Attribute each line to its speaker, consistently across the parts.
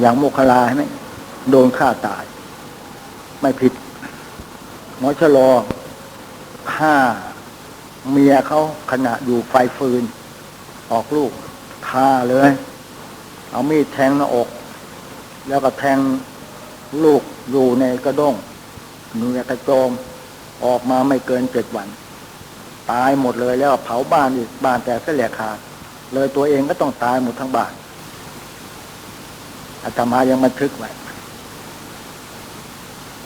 Speaker 1: อย่างโมคลาใช่ไหมโดนฆ่าตาย ไม่ผิดหมอชะลอฆ่าเมียเขาขณะอยู่ไฟฟืน ออกลูกฆ่าเลย เอามีดแทงหน้าอก แล้วก็แทงลูกอยู่ในกระด้งเนื้อกระโจม ออกมาไม่เกินเจ็ดวัน ตายหมดเลยแล้วเผาบ้านอีกบ้านแต่เสียแหลกขาดเลยตัวเองก็ต้องตายหมดทั้งบ้าน อาตมายังบันทึกไว้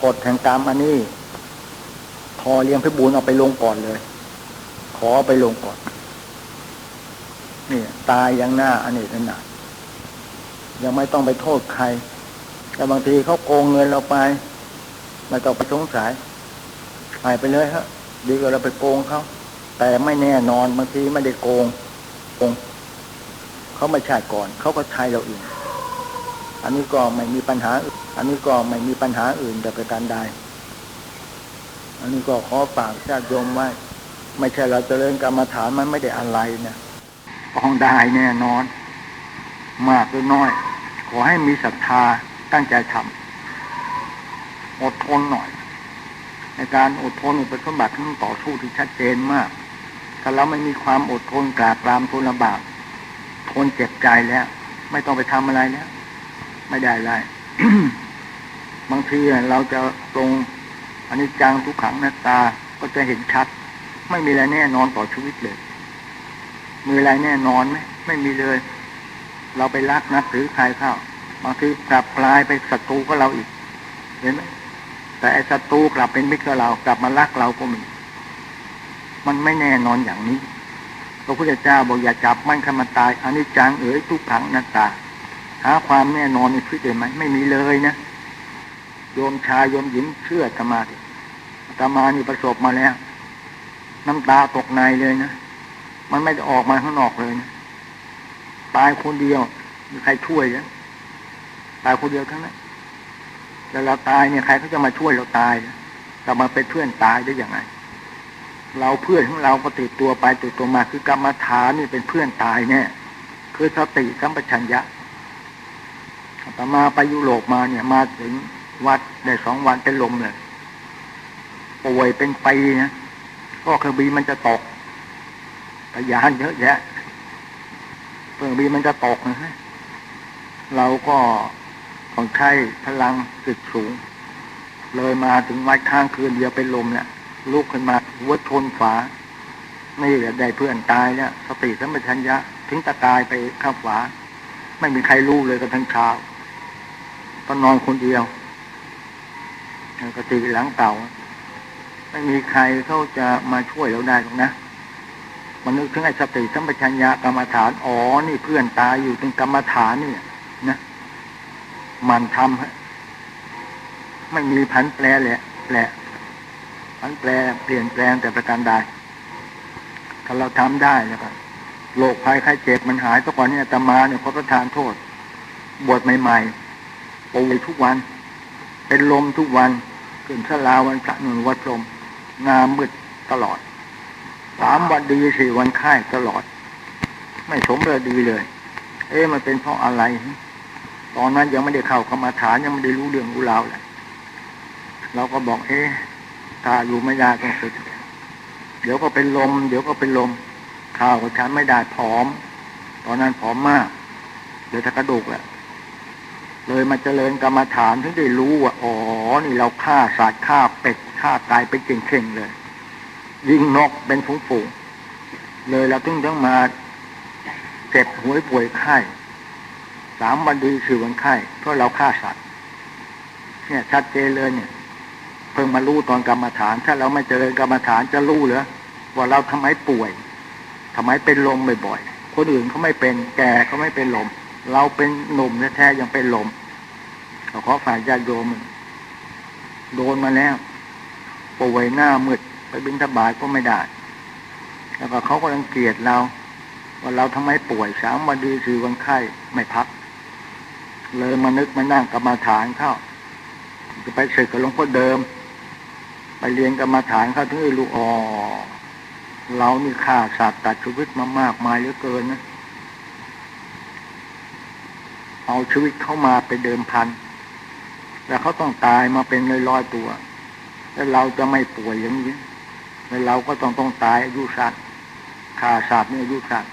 Speaker 1: กฎแห่งกรรมอันนี้ขอเลี้ยงพิบูลเอาไปลงก่อนเลย ขอไปลงก่อน นี่ ตายยังหน้าอันนี้นั่นหนายังไม่ต้องไปโทษใคร แต่บางทีเขาโกงเงินเราไปไม่ต้องไปสงสัยหายไปเลยฮะดีกว่าเราไปโกงเขาแต่ไม่แน่นอนบางทีไม่ได้โกงโกงเขาไม่ใช่ก่อน เขาก็ใช้เราเอง อันนี้ก็ไม่มีปัญหา อันนี้ก็ไม่มีปัญหาอื่นแต่ประการใด อันนี้ก็ขอฝากญาติโยมไว้ไม่ใช่เราจเจริญกรรมฐานมันไม่ได้อะไรเนะต้องได้แน่นอน มากหรือน้อย ขอให้มีศรัทธาตั้งใจทำอดทนหน่อย ในการอดทนเป็นสมบัติที่ต้องต่อสู้ที่ชัดเจนมาก ถ้าเราไม่มีความอดทนกราบรามทนลำบากทนเจ็บใจแล้ว ไม่ต้องไปทำอะไรแล้ว ไม่ได้ไรบางทีเราจะตรงอันนี้จังทุกขังหน้าตาก็จะเห็นชัด ไม่มีอะไรแน่นอนต่อชีวิตเลย มีอะไรแน่นอนไหมไม่มีเลย เราไปรักนับถือใครเข้าบางทีกลับกลายไปศัตรูก็เราอีก เห็นไหมแต่ไอ้ศัตรูกลับเป็นมิตรกับเรา กลับมารักเราก็มี มันไม่แน่นอนอย่างนี้พระพุทธเจ้าบอกอย่าจับมันขมาตายอันนี้จังเอ๋ยทุกขังหน้าตา หาความแน่นอนในชีวิตได้ไหมไม่มีเลยนะโยมชายโยมหญิงเชื่อธรรมาดิธรรมานี่ประสบมาแล้ว น้ำตาตกในเลยนะมันไม่ได้ออกมาข้างนอกเลยนะตายคนเดียวมีใครช่วยนะตายคนเดียวทั้งนั้นแล้วเราตายเนี่ยใครเขาจะมาช่วยเราตายนะแต่มาเป็นเพื่อนตายได้อย่างไรเราเพื่อนของเราก็ติดตัวไปติดตัวมาคือกรรมฐานนี่เป็นเพื่อนตายเนี่ยคือสติสัมปชัญญะ ต่อมาไปยุโรปมาเนี่ยมาถึงวัดได้สองวันเป็นลมเลยป่วยเป็นไปนะก็เครื่องบินมันจะตกพยานเยอะแยะเครื่องบินมันจะตกนะฮะเราก็ต้องใช้พลังสึกสูง เลยมาถึงวัดข้างคืนเดียวเป็นลมเนี่ยลุกขึ้นมาหัวชนฝานี่แหละได้เพื่อนตายเนี่ยสติสัมปชัญญะ ถึงตะกายไปข้างฝา ไม่มีใครรู้เลยกันทั้งเช้า ต้องนอนคนเดียวกติหลังเต่า ไม่มีใครเขาจะมาช่วยเราได้หรอกนะมันนึกถึงไอ้สติสัมปชัญญะกรรมฐานอ๋อนี่เพื่อนตายอยู่ตรงกรรมฐานนี่นะมันทำฮะไม่มีพันแปรแหละแปลพันแปรเปลี่ยนแปลงแต่ประการใดถ้าเราทำได้แล้วก็โรคภัยไข้เจ็บมันหายตะก่อนเนี่ยตมาเนี่ยพระประทานโทษ บวชใหม่ๆ ป่วยทุกวัน เป็นลมทุกวันขึ้นสลาวันพระนุนวัดลมงามมืดตลอดสามวันดีสี่วันไข้ตลอด ไม่สมเลยดีเลย เอ๊ะมันเป็นเพราะอะไร ตอนนั้นยังไม่ได้เข้ากรรมาฐานยังไม่ได้รู้เรื่องรู้ราวเลยเราก็บอก เอ๊ะถ้าอยู่ไม่ได้ต้องสึกเดี๋ยวก็เป็นลม เดี๋ยวก็เป็นลมข้าวก็ฉันไม่ได้ผอม ตอนนั้นผอมมากเดี๋ยวถ้ากระดูกแหละ เลยมาเจริญกรรมฐานถึงได้รู้ว่าอ๋อ นี่เราฆ่าสัตว์ฆ่าเป็ดฆ่าไก่ไปเก่งๆเลย ยิงนกเป็นฝูงๆเลยเราถึงต้องมาเจ็บหวยป่วยไข้สามวันดีสี่วันไข้เพราะเราฆ่าสัตว์เนี่ยชัดเจนเลยเนี่ย เพิ่งมารู้ตอนกรรมฐาน ถ้าเราไม่เจริญกรรมฐานจะรู้เหรอว่าเราทำไมป่วยทำไมเป็นลมบ่อยๆคนอื่นเขาไม่เป็นแก่เขาไม่เป็นลม เราเป็นหนุ่มแท้ๆยังเป็นลม เราขอฝ่ายญาติโยมโดนมาแล้วป่วยหน้ามืดไปบินทบาทก็ไม่ได้ แล้วก็เขาก็รังเกียจเรา ว่าเราทำไมป่วยสามวันดีสี่วันไข้ไม่พัก เลยมานึกมานั่งกรรมาฐานเข้าจะไปศึกกับหลวงพ่อเดิม ไปเรียนกรรมาฐานเข้าถึงรู้อ๋อเรานี่ฆ่าสัตว์ตัดชีวิตมามากมายเหลือเกินนะเอาชีวิตเข้ามาเป็นเดิมพัน แล้วเขาต้องตายมาเป็นร้อยๆตัว แล้วเราจะไม่ป่วยอย่างนี้แล้วเราก็ต้องต้องตายอายุสั้นขาศาสตร์นี่ยอายุสั้น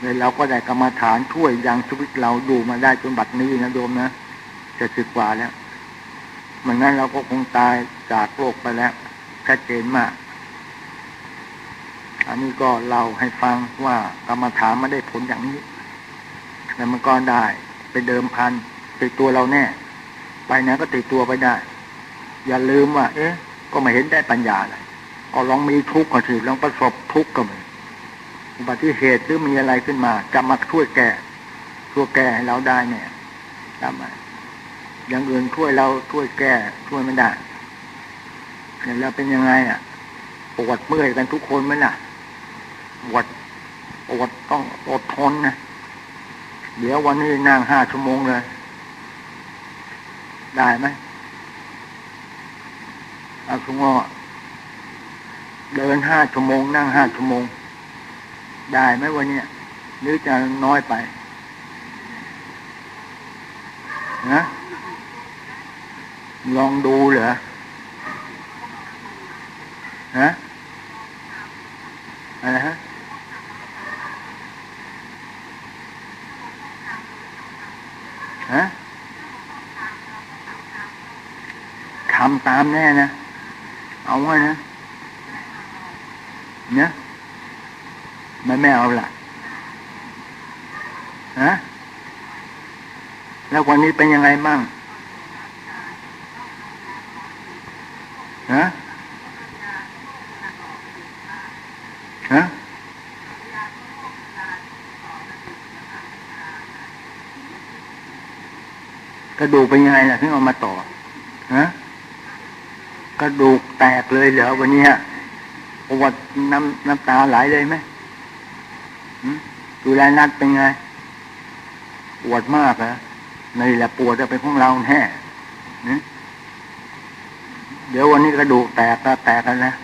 Speaker 1: แล้วเราก็ได้กรรมฐานช่วยยังชีวิตเราอยู่มาได้จนบัดนี้นะโยมนะจ็ดสิบกว่าแล้วมันงั้นเราก็คงตายจากโลกไปแล้วชัดเจนมาก อันนี้ก็เล่าให้ฟังว่ากรรมฐานไม่ได้ผลอย่างนี้ แล้วมันก็ได้เป็นเดิมพันติดตัวเราแน่ ไปไหนก็ติดตัวไปได้ อย่าลืมว่า เอ๊ะ ก็ไม่เห็นได้ปัญญาอะไรก็ลองมีทุกข์ก็สิลองประสบทุกข์ก็เหมือนอุบัติเหตุหรือมีอะไรขึ้นมา จะมาช่วยแก้ช่วยแก้ให้เราได้เนี่ยทำไมอย่างอื่นช่วยเราช่วยแก้ช่วยไม่ได้เนี่ยเราเป็นยังไงอะปวดเมื่อยกันทุกคนไหมล่ะปวดปวดต้องอดทนนะเดี๋ยววันนี้นั่งห้าชั่วโมงเลย ได้ไหมเอาสมมติว่าเดินห้าชั่วโมง นั่งห้าชั่วโมง ได้ไหมวันนี้หรือจะน้อยไปนะลองดูเหรอฮะอะไรฮะฮะ ทำตามแน่นะ เอาไว้นะเนี่ยไม่ไม่เอาละฮะแล้ววันนี้เป็นยังไงมั่งฮะฮะกระดูกเป็นยังไงล่ะถึงเอามาต่อฮะ ระดูกแตกเลยเหรอวันนี้ฮะปวดน้ำน้ำตาไหลเลยไหมดูแลนัดเป็นไง ปวดมากเหรอนี่แหละปวดจะเป็นของเราแน่เดี๋ยววันนี้กระดูกแตกก็แตกกันนะ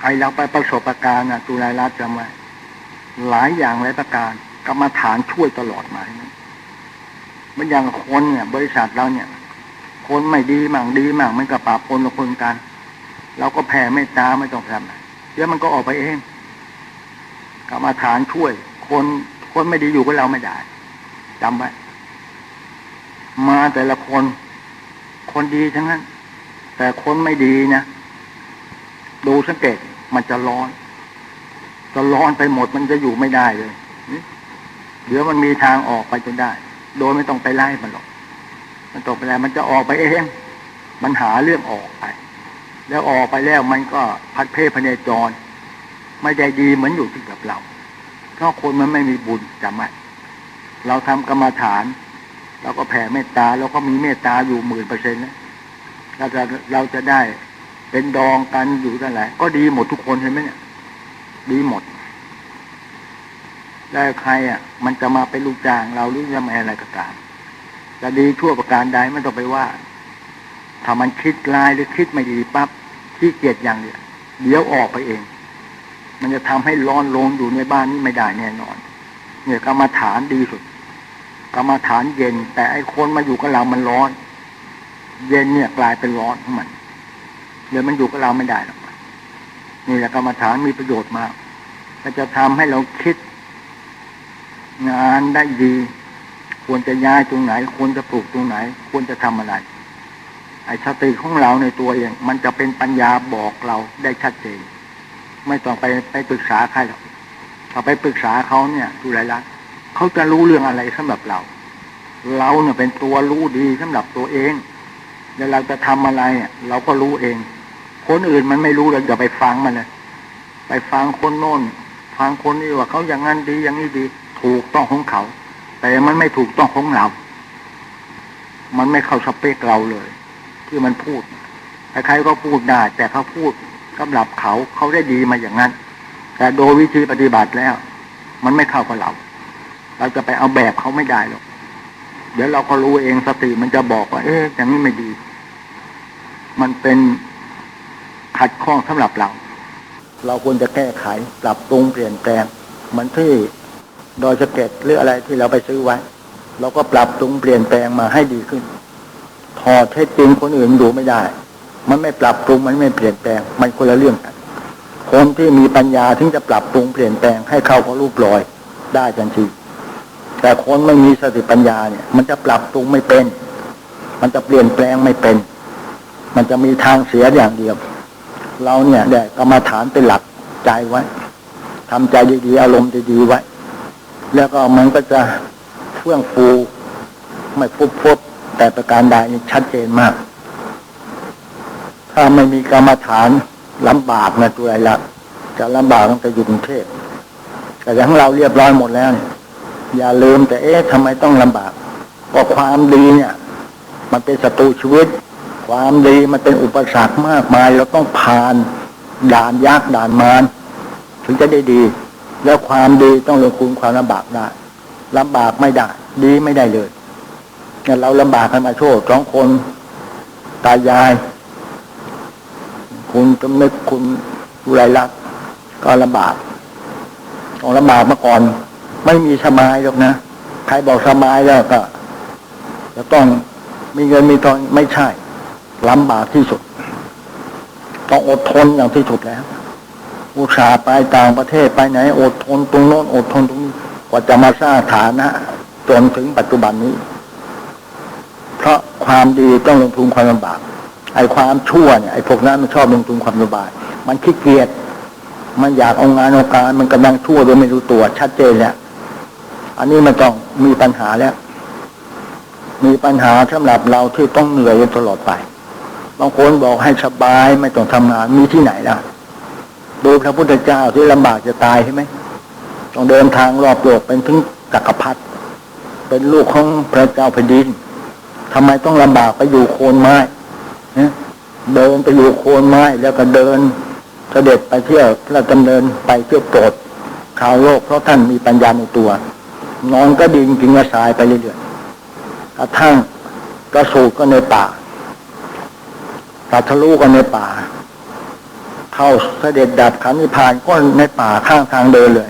Speaker 1: ใครเราไปประสบประการนะจุฬารัตจำไว้หลายอย่างหลายประการกรรมฐานช่วยตลอดมาทั้งนั้นมั มันอย่างคนเนี่ย บริษัทเราเนี่ย คนไม่ดีมั่งดีมั่งมันก็ปราบคนละคนกัน เราก็แผ่เมตตาไม่ต้องทำเดี๋ยวมันก็ออกไปเองกรรมาฐานช่วย คนคนไม่ดีอยู่กับเราไม่ได้จำไว้มาแต่ละคน คนดีทั้งนั้น แต่คนไม่ดีนะดูสังเกตมันจะร้อน จะร้อนไปหมดมันจะอยู่ไม่ได้เลย เดี๋ยวมันมีทางออกไปจนได้ โดยไม่ต้องไปไล่มันหรอก มันตกไปแล้วมันจะออกไปเองมันหาเรื่องออกไป แล้วออกไปแล้วมันก็พัดเพพเนจร ไม่ใจดีเหมือนอยู่ที่กับเราเพราะคนมันไม่มีบุญจำไว้เราทำกรรมฐานเราก็แผ่เมตตาเราก็มีเมตตาอยู่หมื่นเปอร์เซ็นต์นะเราจะเราจะได้เป็นดองกันอยู่นั่นแหละก็ดีหมดทุกคนเห็นไหมเนี่ย ดีหมด แล้วใครอะ มันจะมาเป็นลูกจ้างเราหรือจะมาอะไรก็ตามจะดีชั่วประการใดไม่ต้องไปว่า ถ้ามันคิดลายหรือคิดไม่ดีปั๊บขี้เกียจอย่างเดียวเดี๋ยวออกไปเอง มันจะทำให้ร้อนลงอยู่ในบ้านนี้ไม่ได้แน่นอน เนี่ยกรรมฐานดีสุดกรรมฐานเย็น แต่ไอ้คนมาอยู่กับเรามันร้อน เย็นเนี่ยกลายเป็นร้อนของมันเดี๋ยวมันอยู่กับเราไม่ได้หรอกนี่แหละกรรมฐานมีประโยชน์มากมันจะทำให้เราคิด งานได้ดี ควรจะย้ายตรงไหน ควรจะปลูกตรงไหน ควรจะทำอะไร ไอ้สติของเราในตัวเอง มันจะเป็นปัญญาบอกเราได้ชัดเจน ไม่ต้องไปไปปรึกษาใครหรอกพอไปปรึกษาเขาเนี่ยดูแลรักเขาจะรู้เรื่องอะไรสำหรับเรา เราเนี่ยเป็นตัวรู้ดีสำหรับตัวเองแล้วเราจะทำอะไรอะเราก็รู้เอง คนอื่นมันไม่รู้เราอย่าไปฟังมันเลยไปฟังคนโน้นฟังคนนี้ว่าเขาอย่างนั้นดีอย่างนี้ดี ถูกต้องของเขา แต่มันไม่ถูกต้องของเรา มันไม่เข้าสเปคเราเลย ที่มันพูดใครๆก็พูดได้ แต่เขาพูดสำหรับเขาเขาได้ดีมาอย่างนั้น แต่โดยวิธีปฏิบัติแล้ว มันไม่เข้ากับเรา เราจะไปเอาแบบเขาไม่ได้หรอกเดี๋ยวเราก็รู้เองสติมันจะบอกว่า เอ๊ะอย่างนี้ไม่ดี มันเป็นขัดข้องสำหรับเรา เราควรจะแก้ไข ปรับปรุงเปลี่ยนแปลงมันที่ ดอยสะเก็ดหรืออะไรที่เราไปซื้อไว้ เราก็ปรับปรุงเปลี่ยนแปลงมาให้ดีขึ้น ถอดเท็จจริงคนอื่นดูไม่ได้ มันไม่ปรับปรุงมันไม่เปลี่ยนแปลง มันคนละเรื่องกันคนที่มีปัญญาถึงจะปรับปรุงเปลี่ยนแปลงให้เข้ากับรูปรอยได้ทันทีแต่คนไม่มีสติปัญญาเนี่ย มันจะปรับปรุงไม่เป็น มันจะเปลี่ยนแปลงไม่เป็น มันจะมีทางเสียอย่างเดียว เราเนี่ยได้กรรมาฐานเป็นหลักใจไว้ทำใจดีๆอารมณ์ดีๆไว้ แล้วก็มันก็จะเฟื่องฟูไม่ฟุบฟุบแต่ประการใดนี่ชัดเจนมาก ถ้าไม่มีกรรมฐานลำบากนะตัวไรละจะลำบากต้องไปอยู่กรุงเทพแต่ของเราเรียบร้อยหมดแล้วเนี่ยอย่าลืมแต่เอ๊ะทำไมต้องลำบากเพราะความดีเนี่ย มันเป็นศัตรูชีวิต ความดีมันเป็นอุปสรรคมากมาย เราต้องผ่านด่านยากด่านมารถึงจะได้ดี แล้วความดีต้องลงคุณความลำบากได้ลำบากไม่ได้ ดีไม่ได้เลยเนี่ยเราลำบากกันมาโชดสองคนตายาย คุณจำนึกคุณอุไรลักษ์ก็ลำบากต้องลำบากมาก่อน ไม่มีสบายหรอกนะใครบอกสบายแล้วก็จะต้องมีเงินมีทองไม่ใช่ลำบากที่สุด ต้องอดทนอย่างที่สุดแล้ว อุตส่าห์ไปต่างประเทศไปไหน อดทนตรงโน้นอดทนตรงนี้กว่าจะมาสร้างฐานะจนถึงปัจจุบันนี้ เพราะความดีต้องลงทุนความลำบาก ไอ้ความชั่วเนี่ยไอ้พวกนั้นมันชอบลงทุนความสบายมันขี้เกียจมันอยากเอางานเอาการมันกำลังชั่วโดยไม่รู้ตัวชัดเจนแล้วอันนี้มันต้องมีปัญหาแล้ว มีปัญหาสำหรับเราที่ต้องเหนื่อยตลอดไปบางคนบอกให้สบายไม่ต้องทำงานมีที่ไหนล่ะ ดูพระพุทธเจ้าที่ลำบากจะตายใช่ไหมต้องเดินทางรอบโลกเป็นถึงจักรพรรดิเป็นลูกของพระเจ้าแผ่นดินทำไมต้องลำบากไปอยู่โคนไม้เดินไปอยู่โคนไม้ แล้วก็เดินเสด็จไปเที่ยวพระดำเนินไปเที่ยวโปรดข่าวโลกเพราะท่านมีปัญญาในตัว นอนก็ดินกินกระสายไปเรื่อยๆกระทั่งกระสูก็ในป่าตัดทะลุก็ในป่า เข้าเสด็จดับขันนิพานก็ในป่าข้างทางเดินเลย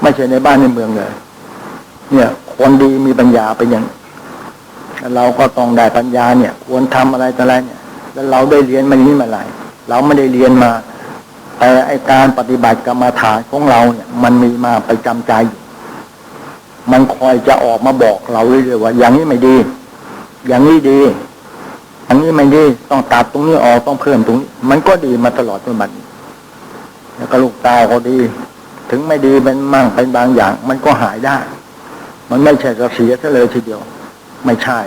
Speaker 1: ไม่ใช่ในบ้านในเมืองเลย เนี่ยคนดีมีปัญญาเป็นอย่างเราก็ต้องได้ปัญญาเนี่ย ควรทำอะไรต่อะไรเนี่ย แล้วเราได้เรียนมานี้มาหลายเราไม่ได้เรียนมา แต่ไอการปฏิบัติกรรมฐานของเราเนี่ย มันมีมาไปจำใจมันคอยจะออกมาบอกเราเรื่อยๆว่า อย่างนี้ไม่ดี อย่างนี้ดี อันนี้ไม่ดีต้องตัดตรงนี้ออกต้องเพิ่มตรงนี้ มันก็ดีมาตลอดจนบัดนี้แล้วก็ลูกตาก็ดี ถึงไม่ดีเป็นมั่งเป็นบางอย่าง มันก็หายได้ มันไม่ใช่จะเสียซะเลยทีเดียว ไม่ใช่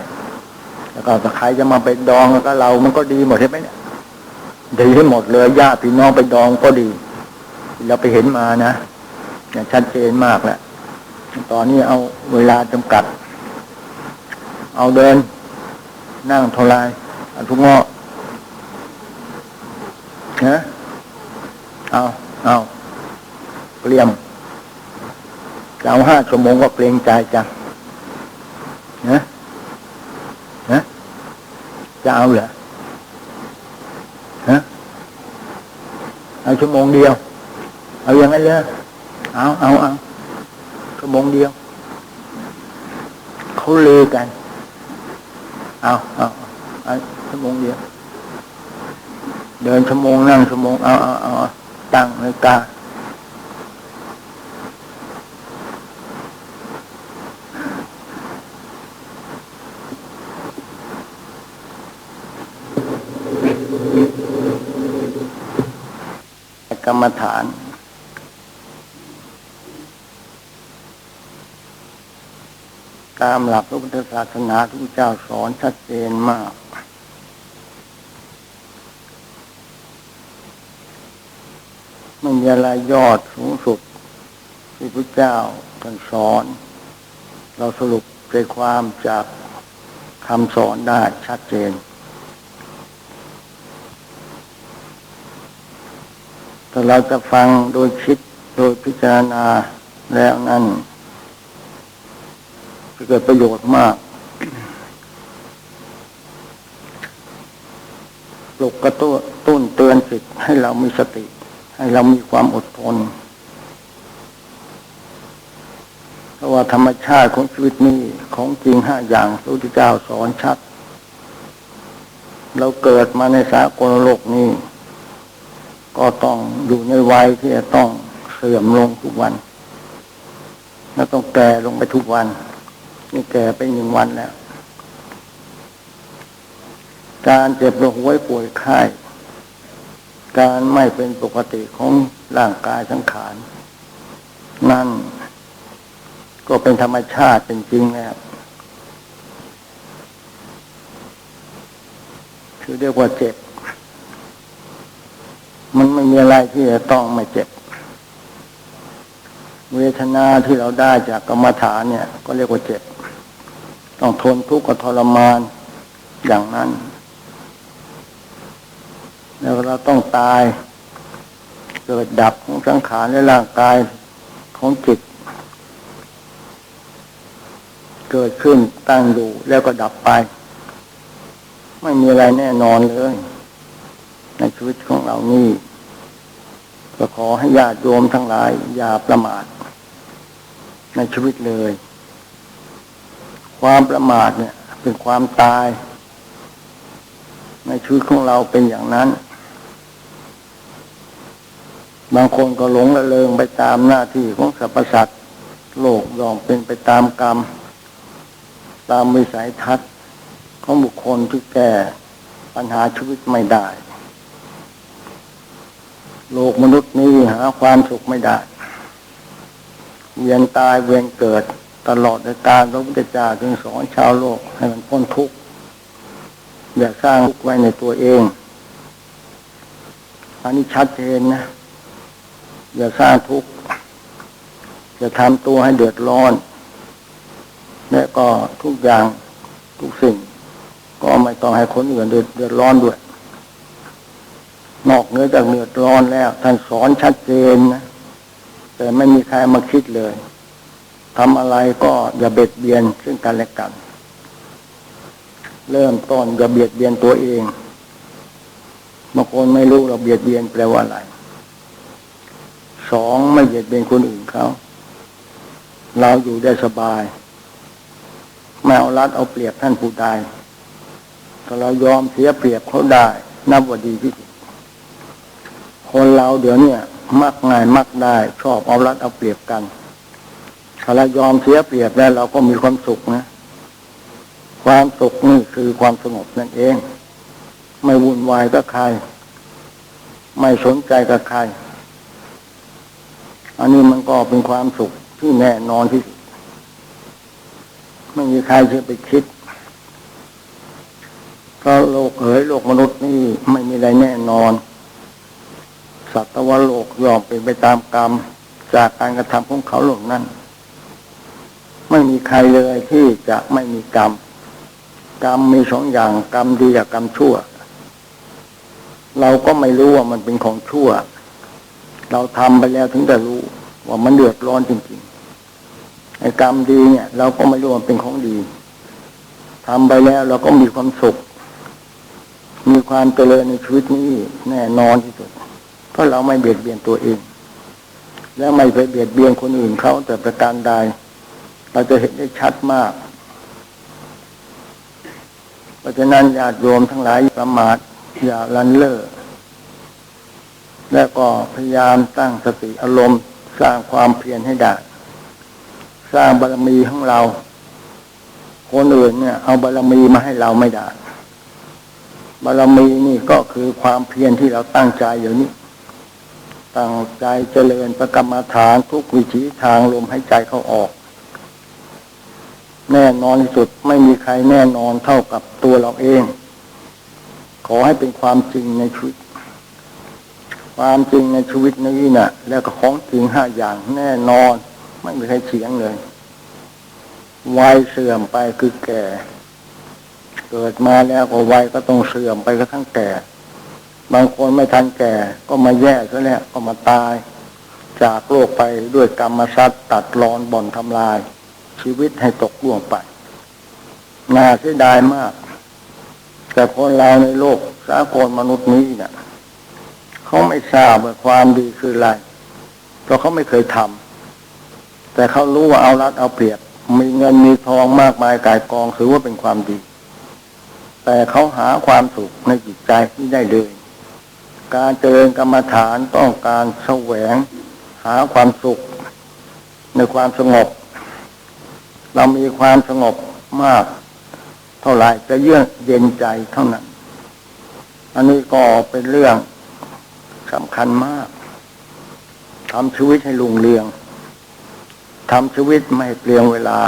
Speaker 1: แล้วก็ใครจะมาเป็นดองแล้วก็เรา มันก็ดีหมดใช่ไหมเนี่ยดีให้หมดเลยญาติพี่น้องไปดองก็ดี เราไปเห็นมานะอย่างชัดเจนมากแหละตอนนี้เอาเวลาจำกัด เอาเดิน นั่งเท่าไร อันทุกงอนะเอาเอาเรียมจะเอาห้าชั่วโมงก็เกรงใจจังนะนะจะเอาเหรอฮะเอาชั่วโมงเดียว เอาอย่างนั้นเลยเอาเอาเอาชั่วโมงเดียวเขาเลือกัน เอาเอาเอา ชั่วโมงเดียวเดินชั่วโมงนั่งชั่วโมงเอาเอาเอาตั้งนาฬิกาอกรรมฐาน ตามหลักพระพุทธศาสนาที่เจ้าสอนชัดเจนมาก ไม่มีอะไรยอดสูงสุด ที่พระเจ้าท่านสอน เราสรุปใจความจากคำสอนได้ชัดเจนถ้าเราจะฟังโดยคิดโดยพิจารณาแล้วนั้นจะเกิดประโยชน์มากปลุกกระตุ้นตุ้นเตือนจิตให้เรามีสติ ให้เรามีความอดทน เพราะว่าธรรมชาติของชีวิตนี้ของจริงห้าอย่างพระพุทธเจ้าสอนชัด เราเกิดมาในสากลโลกนี้ ก็ต้องอยู่ในวัยที่จะต้องเสื่อมลงทุกวัน แล้วต้องแก่ลงไปทุกวัน นี่แก่ไปหนึ่งวันแล้ว การเจ็บระหวยป่วยไข้ การไม่เป็นปกติของร่างกายสังขาร นั่น ก็เป็นธรรมชาติเป็นจริงแล้วคือเรียกว่าเจ็บ มันไม่มีอะไรที่จะต้องไม่เจ็บ เวทนาที่เราได้จากกรรมฐานเนี่ย ก็เรียกว่าเจ็บ ต้องทนทุกข์กับทรมานอย่างนั้น แล้วเราต้องตาย เกิดดับของสังขารและร่างกายของจิต เกิดขึ้นตั้งอยู่แล้วก็ดับไป ไม่มีอะไรแน่นอนเลย ในชีวิตของเรานี่ก็ขอให้ญาติโยมทั้งหลาย อย่าประมาท ในชีวิตเลย ความประมาทเนี่ย เป็นความตาย ในชีวิตของเราเป็นอย่างนั้น บางคนก็หลงละเลงไปตามหน้าที่ของสรรพสัตว์โลกยอมเป็นไปตามกรรม ตามวิสัยทัศน์ของบุคคลที่แก้ปัญหาชีวิตไม่ได้ โลกมนุษย์นี้หาความสุขไม่ได้ เวียนตายเวียนเกิดตลอดในการพระพุทธเจ้าจึงสอนชาวโลกให้มันพ้นทุกข์อย่าสร้างทุกข์ไว้ในตัวเอง อันนี้ชัดเจนนะ อย่าสร้างทุกข์อย่าทำตัวให้เดือดร้อนและก็ทุกอย่างทุกสิ่ง ก็ไม่ต้องให้คนอื่นเดือดร้อนด้วย นอกเหนือจากเดือดร้อนแล้ว ท่านสอนชัดเจนนะแต่ไม่มีใครมาคิดเลยทำอะไรก็อย่าเบียดเบียนซึ่งกันและกัน เริ่มต้นอย่าเบียดเบียนตัวเองบางคนไม่รู้เราเบียดเบียนแปลว่าอะไร สองไม่เบียดเบียนคนอื่นเขาเราอยู่ได้สบาย ไม่เอารัดเอาเปรียบท่านผู้ใดถ้าเรายอมเสียเปรียบเขาได้ นับว่าดีที่สุดคนเราเดี๋ยวนี้มักง่ายมักได้ชอบเอารัดเอาเปรียบกันถ้าเรายอมเสียเปรียบแล้วเราก็มีความสุขนะ ความสุขนี่คือความสงบนั่นเอง ไม่วุ่นวายกับใคร ไม่สนใจกับใคร อันนี้มันก็เป็นความสุขที่แน่นอนที่สุดไม่มีใครจะไปคิดเพราะโลกเอ๋ยโลกมนุษย์นี่ไม่มีอะไรแน่นอน สัตวโลกยอมเป็นไปตามกรรมจากการกระทำของเขาหลงนั้น ไม่มีใครเลยที่จะไม่มีกรรม กรรมมีสองอย่างกรรมดีกับกรรมชั่ว เราก็ไม่รู้ว่ามันเป็นของชั่ว เราทำไปแล้วถึงจะรู้ ว่ามันเดือดร้อนจริงๆไอ้กรรมดีเนี่ย เราก็ไม่รู้ว่ามันเป็นของดีทำไปแล้วเราก็มีความสุข มีความเจริญในชีวิตนี้แน่นอนที่สุด เพราะเราไม่เบียดเบียนตัวเอง และไม่ไปเบียดเบียนคนอื่นเขาแต่ประการใด เราจะเห็นได้ชัดมาก เพราะฉะนั้นญาติโยมทั้งหลายประมาทอย่าลันเล่อ และก็พยายามตั้งสติอารมณ์ สร้างความเพียรให้ได้ สร้างบารมีของเรา คนอื่นเนี่ย เอาบารมีมาให้เราไม่ได้ บารมีนี่ก็คือความเพียรที่เราตั้งใจอยู่นี้ ตั้งใจเจริญประกรรมฐานทุกวิถีทางลมหายใจเข้าออก แน่นอนที่สุดไม่มีใครแน่นอนเท่ากับตัวเราเอง ขอให้เป็นความจริงในชีวิต ความจริงในชีวิตนี้นะ่ะ แล้วก็ของจริงห้าอย่างแน่นอน ไม่มีใครเฉียงเลยวัยเสื่อมไปคือแก่ เกิดมาแล้วก็วัยก็ต้องเสื่อมไปก็ทั้งแก่ บางคนไม่ทันแก่ ก็มาแย่ซะแล้วก็มาตาย จากโลกไปด้วยกรรมสัตว์ตัดรอนบ่อนทำลาย ชีวิตให้ตกล่วงไปน่าเสียดายมาก แต่คนเราในโลกสากลมนุษย์นี้เนี่ย เขาไม่ทราบว่าความดีคืออะไร เพราะเขาไม่เคยทแต่เขารู้ว่าเอารัดเอาเปรียบ มีเงินมีทองมากมายกายกองถือว่าเป็นความดี แต่เขาหาความสุขในจิตใจไม่ได้เลย การเจริญกรรมฐานต้องการแสวง หาความสุข ในความสงบ เรามีความสงบมาก เท่าไหร่จะเยือกเย็นใจเท่านั้น อันนี้ก็เป็นเรื่อง สำคัญมากทำชีวิตให้ลุงเรืองทำชีวิตไม่เปลี่ยนเวลา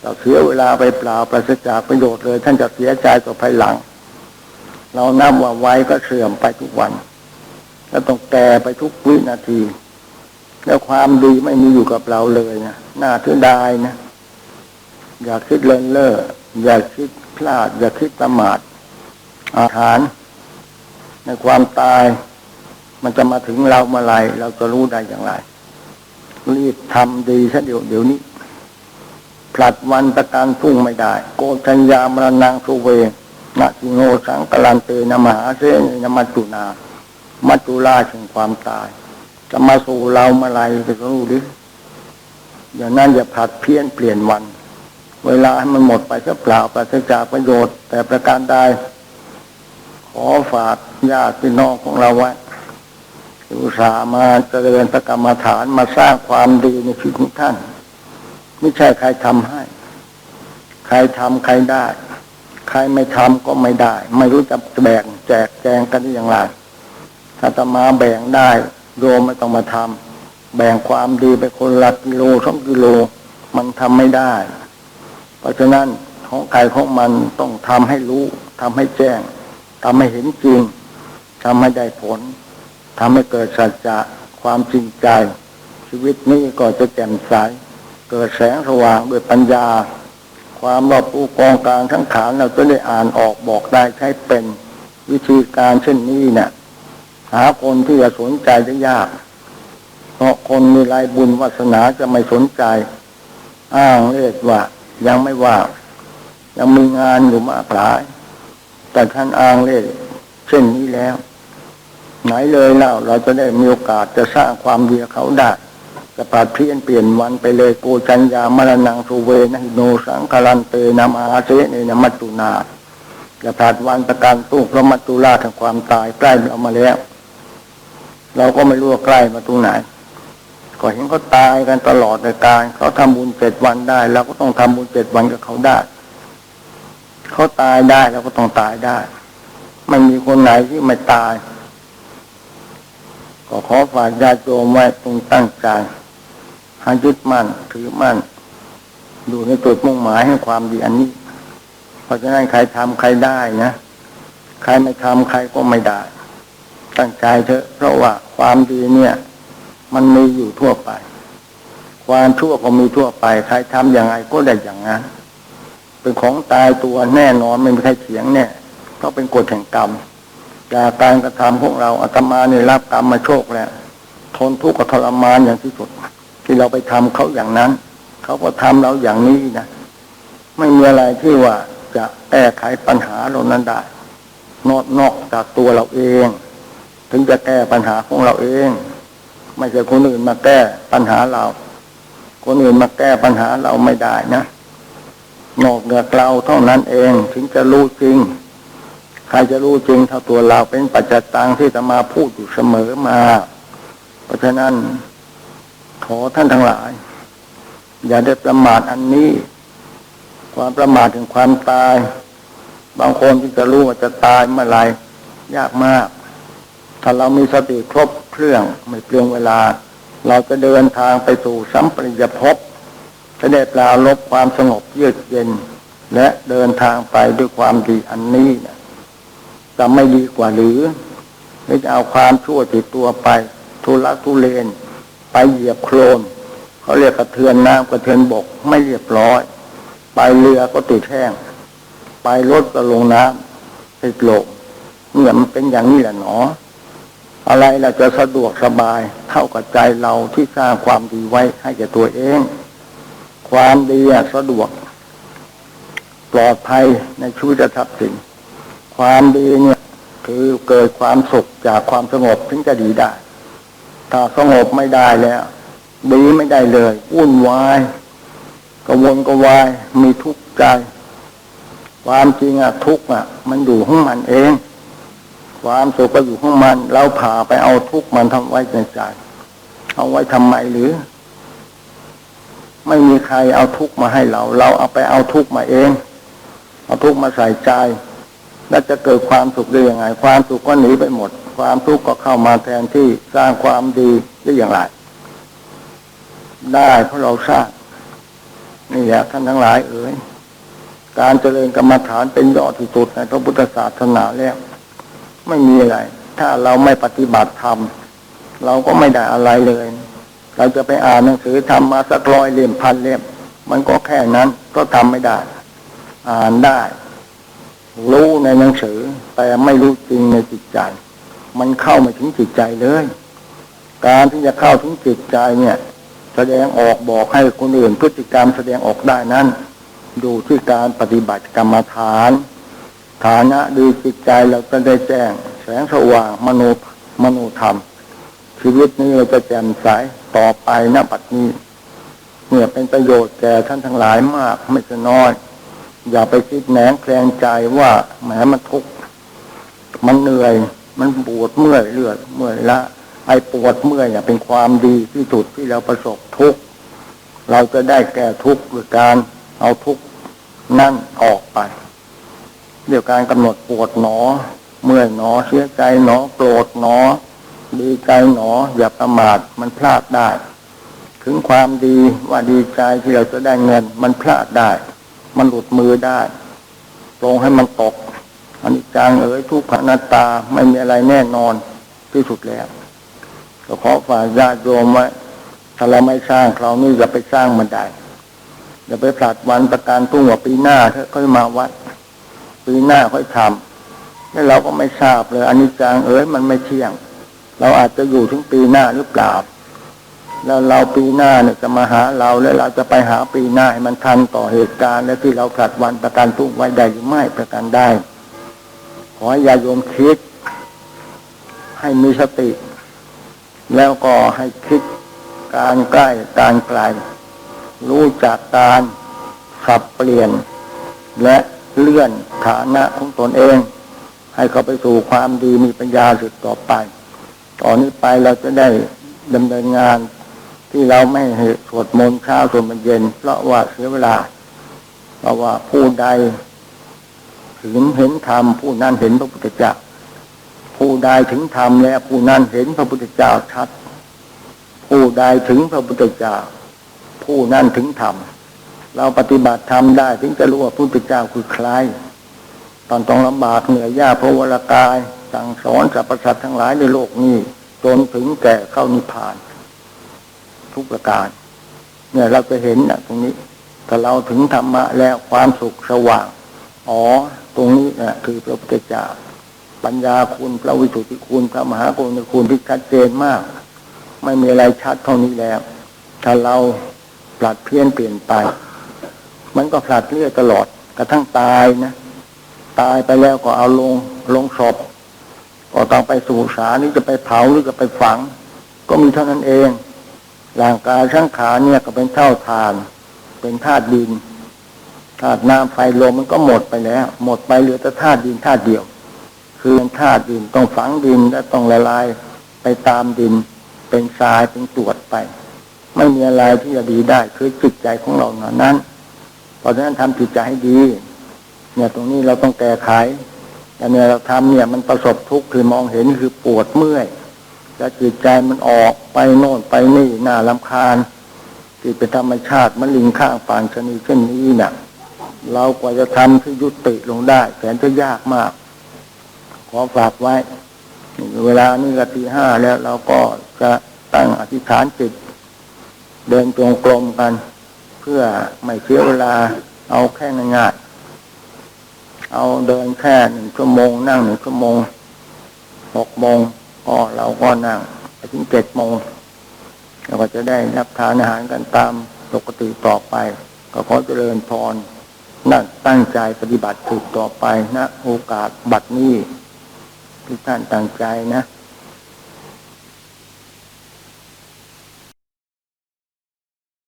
Speaker 1: เราเสียเวลาไปเปล่าปราศจากประโยชน์เลย ท่านจะเสียใจต่อภายหลัง เรานับว่าไว้ก็เสื่อมไปทุกวัน แล้วต้องแก่ไปทุกวินาที แล้วความดีไม่มีอยู่กับเราเลยนะน่าทึ่ดายนะ อย่าคิดเลินเล่ออย่าคิดพลาด อย่าคิดประมาทอาหาร ในความตาย มันจะมาถึงเราเมื่อไรเราจะรู้ได้อย่างไร รีบทำดีซะเดี๋ยวเดี๋ยวนี้ผลัดวันประกันพรุ่งไม่ได้ โกชัญญามรณังสุเวนาจิโงสังกลันเตนมหาเสนนมัจจุนามัจจุราถึงความตาย จะมาสู่เราเมื่อไรจะรู้ดิอย่างนั้นอย่าผลัดเพี้ยนเปลี่ยนวัน เวลาให้มันหมดไปก็เปล่าปราศจากประโยชน์ แต่ประการใดขอฝากญาติพี่น้องของเราไว้ อุตส่าห์มาเจริญประกรรมฐานมาสร้างความดีในชีวิตของท่าน ไม่ใช่ใครทำให้ ใครทำใครได้ ใครไม่ทำก็ไม่ได้ ไม่รู้จะแบ่งแจกแจงกันได้อย่างไรถ้าจะมาแบ่งได้โยมไม่ต้องมาทำแบ่งความดีไปคนละกิโลสองกิโลมันทำไม่ได้ เพราะฉะนั้นของใครของมันต้องทำให้รู้ทำให้แจ้งทำให้เห็นจริงทำให้ได้ผล ทำให้เกิดสัจจะความจริงใจ ชีวิตนี้ก็จะแจ่มใส เกิดแสงสว่างด้วยปัญญา ความรอบรู้กองกลางทั้งขานเราจะได้อ่านออกบอกได้ใช้เป็นวิธีการเช่นนี้เนะี่ยหาคนที่จะสนใจได้ยาก เพราะคนมีลายบุญวาสนาจะไม่สนใจ อ้างเลขว่า ยังไม่ว่า ยังมีงานอยู่มากหลาย แต่ท่านอ้างเลขเช่นนี้แล้ว ไหนเลยเล่าเราจะได้มีโอกาสจะสร้างความดียเขาได้จะปาดเพี้ยนเปลี่ยนวันไปเลยโกจัญญามรณังสุเวนะโนสังคารันเตนามาเสเนนมัตตุนาจะผาดวันประการตู้พระมัตตุลาทางความตายใกล้เรามาแล้ว เราก็ไม่รู้ว่าใกล้มาตรงไหนก็เห็นเขาตายกันตลอดในการเขาทำบุญเจ็ดวันได้เราก็ต้องทำบุญเจ็ดวันกับเขาได้ เขาตายได้เราก็ต้องตายได้ ไม่มีคนไหนที่ไม่ตาย ก็ขอฝากญาติโยมไว้ตรงตั้งใจหายึดมั่นถือมั่นดูในจุดมุ่งหมายให้ความดีอันนี้ เพราะฉะนั้นใครทำใครได้นะใครไม่ทำใครก็ไม่ได้ ตั้งใจเถอะ เพราะว่าความดีเนี่ย มันมีอยู่ทั่วไป ความชั่วก็มีทั่วไป ใครทำอย่างไรก็ได้อย่างนั้น เป็นของตายตัวแน่นอนไม่มีใครเถียงเนี่ยเพราะเป็นกฎแห่งกรรม จากการกระทำของเราอาตมาเนี่ยรับกรรมมาโชคแล้วทนทุกข์กับทรมานอย่างที่สุด ที่เราไปทำเขาอย่างนั้น เขาก็ทำเราอย่างนี้นะไม่มีอะไรที่ว่าจะแก้ไขปัญหาเรานั้นได้นอกนอกจากตัวเราเอง ถึงจะแก้ปัญหาของเราเอง ไม่ใช่คนอื่นมาแก้ปัญหาเรา คนอื่นมาแก้ปัญหาเราไม่ได้นะนอกเหนือเราเท่านั้นเองถึงจะรู้จริง ใครจะรู้จริงเท่าตัวเราเป็นปัจจตังที่จะมาพูดอยู่เสมอมา เพราะฉะนั้น ขอท่านทั้งหลาย อย่าได้ประมาทอันนี้ ความประมาทถึงความตาย บางคนที่จะรู้ว่าจะตายเมื่อไรยากมาก ถ้าเรามีสติครบเครื่องไม่เปลืองเวลา เราจะเดินทางไปสู่สัมปริยภพจะได้ปลาลบความสงบเยือกเย็น และเดินทางไปด้วยความดีอันนี้นะ จะไม่ดีกว่าหรือหรือจะเอาความชั่วติดตัวไป ทุลักทุเลน ไปเหยียบโคลนเขาเรียกกระเทือนน้ำกระเทือนบกไม่เรียบร้อย ไปเรือก็ติดแห้ง ไปรถก็ลงน้ำติดลมเนี่ยมันเป็นอย่างนี้แหละหนอ อะไรเราจะสะดวกสบายเท่ากับใจเราที่สร้างความดีไว้ให้แก่ตัวเอง ความดีสะดวกปลอดภัยในชีวิตทรัพย์สิน ความดีเนี่ย คือเกิดความสุขจากความสงบถึงจะดีได้ ถ้าสงบไม่ได้แล้วดีไม่ได้เลยวุ่นวายกระวนกระวายมีทุกข์ใจ ความจริงอะทุกข์อะมันอยู่ของมันเอง ความสุขก็อยู่ของมันเราผ่าไปเอาทุกข์มันทำไว้ในใจเอาไว้ทำไมหรือ ไม่มีใครเอาทุกข์มาให้เรา เราเอาไปเอาทุกข์มาเอง เอาทุกข์มาใส่ใจ แล้วจะเกิดความสุขได้ยังไง ความสุขก็หนีไปหมด ความทุกข์ก็เข้ามาแทนที่สร้างความดีได้อย่างไร ได้เพราะเราสร้างนี่แหละท่านทั้งหลายเอ๋ยการเจริญกรรมฐานเป็นยอดที่สุดในพระพุทธศาสนาแล้ว ไม่มีอะไร ถ้าเราไม่ปฏิบัติธรรมเราก็ไม่ได้อะไรเลย เราจะไปอ่านหนังสือทำมาสักร้อยเล่มพันเล่มมันก็แค่นั้นก็ทำไม่ได้ อ่านได้ รู้ในหนังสือ แต่ไม่รู้จริงในจิตใจ มันเข้าม่ถึงจิตใจเลย การที่จะเข้าถึงจิตใจเนี่ย แสดงออกบอกให้คนอื่น พฤติกรรมแสดงออกได้นั้นดูที่การปฏิบัติกรรมฐาน ฐานะดีจิตใจเราจะได้แจ้ง แสงสว่างมโนมโนธรรม ชีวิตนี้เราจะแจ่มใสต่อไปณบัดนี้เนี่ยเป็นประโยชน์แก่ท่านทั้งหลายมากไม่ใช่น้อย อย่าไปคิดแหนงแคลงใจว่าแหมมันทุกข์มันเหนื่อย มันปวดเมื่อยเลือดเมื่อยละ ไอ้ปวดเมื่อยเนี่ยเป็นความดีที่สุดที่เราประสบทุกข์เราจะได้แก้ทุกข์ด้วยการเอาทุกข์นั่นออกไปเดี๋ยวการกำหนดปวดหนอ เมื่อยหนอเสียใจหนอโกรธหนอ ดีใจหนอ อย่าประมาทมันพลาดได้ ถึงความดีว่าดีใจที่เราจะได้เงิน มันพลาดได้ มันหลุดมือได้ ลงให้มันตกอันนี้จังเอ๋ยทุกขนาตตาไม่มีอะไรแน่นอนที่สุดแล้วก็ขอฝากญาติโยมไว้ถ้าเราไม่สร้างคราวนี้อย่าไปสร้างมันได้อย่าไปผลัดวันประการพรุ่งว่าปีหน้าถ้าค่อยมาวัด ปีหน้าค่อยทำแล้วเราก็ไม่ทราบเลยอันนี้จังเอ๋ยมันไม่เที่ยง เราอาจจะอยู่ถึงปีหน้าหรือเปล่า แล้วเราปีหน้าเนี่ยจะมาหาเราแล้วเราจะไปหาปีหน้าให้มันทันต่อเหตุการณ์ และที่เราผลัดวันประกันทุกไว้ได้หรือไม่ประกันได้ ขอให้ญาโยมคิด ให้มีสติ แล้วก็ให้คิดการใกล้การไกลรู้จักการสับเปลี่ยน และเลื่อนฐานะของตนเอง ให้เขาไปสู่ความดีมีปัญญาสืบต่อไปตอนนี้ไปเราจะได้ดำเนินงาน ที่เราไม่สวดมนต์เช้าสวดมนต์เย็น เพราะว่าเสียเวลา เพราะว่าผู้ใดถึงเห็นธรรมผู้นั้นเห็นพระพุทธเจ้าผู้ใดถึงธรรมแล้วผู้นั้นเห็นพระพุทธเจ้าชัด ผู้ใดถึงพระพุทธเจ้า ผู้นั้นถึงธรรมเราปฏิบัติธรรมได้ถึงจะรู้ว่าพระพุทธเจ้าคือใครตอนต้องลำบากเหนื่อยยากเพราะวรากาย สั่งสอนสรรพสัตว์ทั้งหลายในโลกนี้ จนถึงแก่เข้านิพพาน ทุกประการ เนี่ยเราจะเห็นนะตรงนี้ถ้าเราถึงธรรมะแล้วความสุขสว่าง อ๋อ ตรงนี้นะคือพระพุทธเจ้าปัญญาคุณพระวิสุทธิคุณพระมหากรุณาคุณที่ชัดเจนมาก ไม่มีอะไรชัดเท่านี้แล้ว ถ้าเราปลัดเพี้ยนเปลี่ยนไป มันก็ผลัดเรื่อยตลอดกระทั่งตายนะตายไปแล้วก็เอาลงลงศพก็ต้องไปสู่สานี่จะไปเผาหรือจะไปฝัง ก็มีเท่านั้นเอง ร่างกายช่างขาเนี่ยก็เป็นเท่าทาน เป็นธาตุดินธาตุน้ำไฟลมมันก็หมดไปแล้ว หมดไปเหลือแต่ธาตุดินธาตุเดียว คือธาตุดินต้องฝังดินและต้องละลายไปตามดิน เป็นทรายเป็นตรวจไป ไม่มีอะไรที่จะดีได้ คือจิตใจของเราเนานั้นเพราะฉะนั้นทำจิตใจให้ดี เนี่ยตรงนี้เราต้องแก้ไขแต่เนี่ยเราทำเนี่ยมันประสบทุกข์คือมองเห็นคือปวดเมื่อย แล้วจิตใจมันออกไปโน่นไปนี่น่าลำคาญจิตเป็นธรรมชาติมันลิงข้างปานชนีเช่นนี้น่ะ เรากว่าจะทำที่ยุติลงได้ แสนจะยากมาก ขอฝากไว้ เวลานี้กตีห้าแล้วเราก็จะตั้งอธิษฐานจิต เดินจงกรมกัน เพื่อไม่เสียเวลาเอาแค่ง่ายๆเอาเดินแค่หนึ่งชั่วโมง นั่งหนึ่งชั่วโมงหกโมง ก็เราก็นั่งไปถึงเจ็ดโมงเราก็จะได้รับทานอาหารกันตามปกติต่อไป ก็ขอเจริญพรนั่งตั้งใจปฏิบัติถูกต่อไปนะ โอกาสบัดนี้ที่ท่านตั้งใจนะ